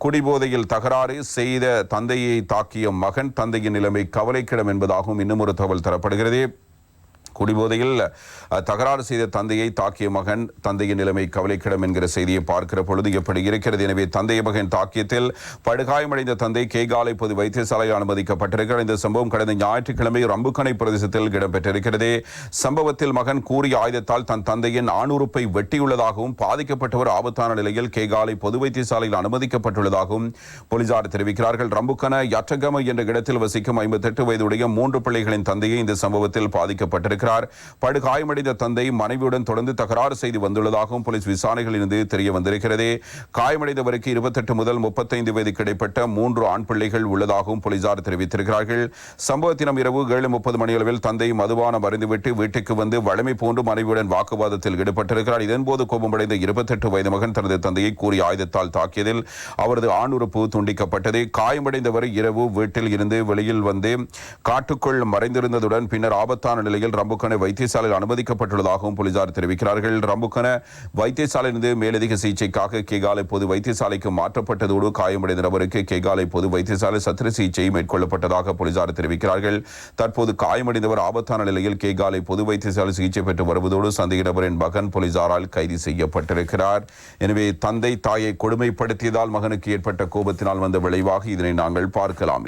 குடிபோதையில் தகராறு செய்த தந்தையை தாக்கிய மகன் தந்தையின் நிலைமை கவலைக்கிடம் என்பதாகவும் இன்னும் ஒரு தகவல் தரப்படுகிறது. குடிபோதையில் தகராறு செய்த தந்தையை தாக்கிய மகன் தந்தையின் நிலைமை கவலைக்கிடம் என்கிற செய்தியை பார்க்கிற பொழுது எப்படி இருக்கிறது? எனவே தந்தைய மகன் தாக்கியத்தில் படுகாயமடைந்த தந்தை கேகாலை பொது வைத்தியசாலையில் அனுமதிக்கப்பட்டிருக்கிறார். இந்த சம்பவம் கடந்த ஞாயிற்றுக்கிழமை ரம்புக்கனை பிரதேசத்தில் இடம்பெற்றிருக்கிறது. சம்பவத்தில் மகன் கூறிய ஆயுதத்தால் தன் தந்தையின் ஆணுறுப்பை வெட்டியுள்ளதாகவும் பாதிக்கப்பட்டவர் ஆபத்தான நிலையில் கேகாலை பொது வைத்தியசாலையில் அனுமதிக்கப்பட்டுள்ளதாகவும் போலீசார் தெரிவிக்கிறார்கள். ரம்புக்கன யற்றகம என்ற இடத்தில் வசிக்கும் ஐம்பத்தெட்டு வயதுடைய மூன்று பிள்ளைகளின் தந்தையை இந்த சம்பவத்தில் பாதிக்கப்பட்டிருக்கிறார். படுகாயமடைந்த தந்தை மனைவியுடன் தொடர்ந்து தகராறு செய்து வந்துள்ளதாகவும் போலீஸ் விசாரணைகளிலிருந்து தெரிய வந்திருக்கிறது. காயமடைந்தவருக்கு இருபத்தெட்டு முதல் முப்பத்தைந்து வயதுக்கு இடைப்பட்ட மூன்று ஆண் பிள்ளைகள் உள்ளதாகவும் போலீசார் தெரிவித்திருக்கிறார்கள். சம்பவத்தினம் இரவு ஏழு முப்பது மணியளவில் தந்தை மதுபானம் அறிந்துவிட்டு வீட்டுக்கு வந்து வழமை போன்று மனைவியுடன் வாக்குவாதத்தில் ஈடுபட்டிருக்கிறார். இதன்போது கோபமடைந்த இருபத்தெட்டு வயது மகன் தனது தந்தையை கூறிய ஆயுதத்தால் தாக்கியதில் அவரது ஆணுறுப்பு துண்டிக்கப்பட்டது. காயமடைந்தவர் இரவு வீட்டில் இருந்து வெளியில் வந்து காட்டுக்குள் மறைந்திருந்ததுடன் பின்னர் ஆபத்தான நிலையில் ரம்பு ரம்புக்கன வைத்தியசாலையில் அனுமதிக்கப்பட்டுள்ளதாகவும் போலீசார் தெரிவிக்கிறார்கள். ரம்புக்கன வைத்தியசாலையிலிருந்து மேலதிக சிகிச்சைக்காக கேகாலை பொது வைத்தியசாலைக்கு மாற்றப்பட்டதோடு காயமடைந்த நபருக்கு கேகாலை பொது வைத்தியசாலை சத்திர சிகிச்சை மேற்கொள்ளப்பட்டதாக போலீசார் தெரிவிக்கிறார்கள். தற்போது காயமடைந்தவர் ஆபத்தான நிலையில் கேகாலை பொது வைத்தியசாலை சிகிச்சை பெற்று வருவதோடு சந்தேக நபரின் மகன் போலீசாரால் கைது செய்யப்பட்டிருக்கிறார். எனவே தந்தை தாயை கொடுமைப்படுத்தியதால் மகனுக்கு ஏற்பட்ட கோபத்தினால் வந்த விளைவாக இதனை நாங்கள் பார்க்கலாம்.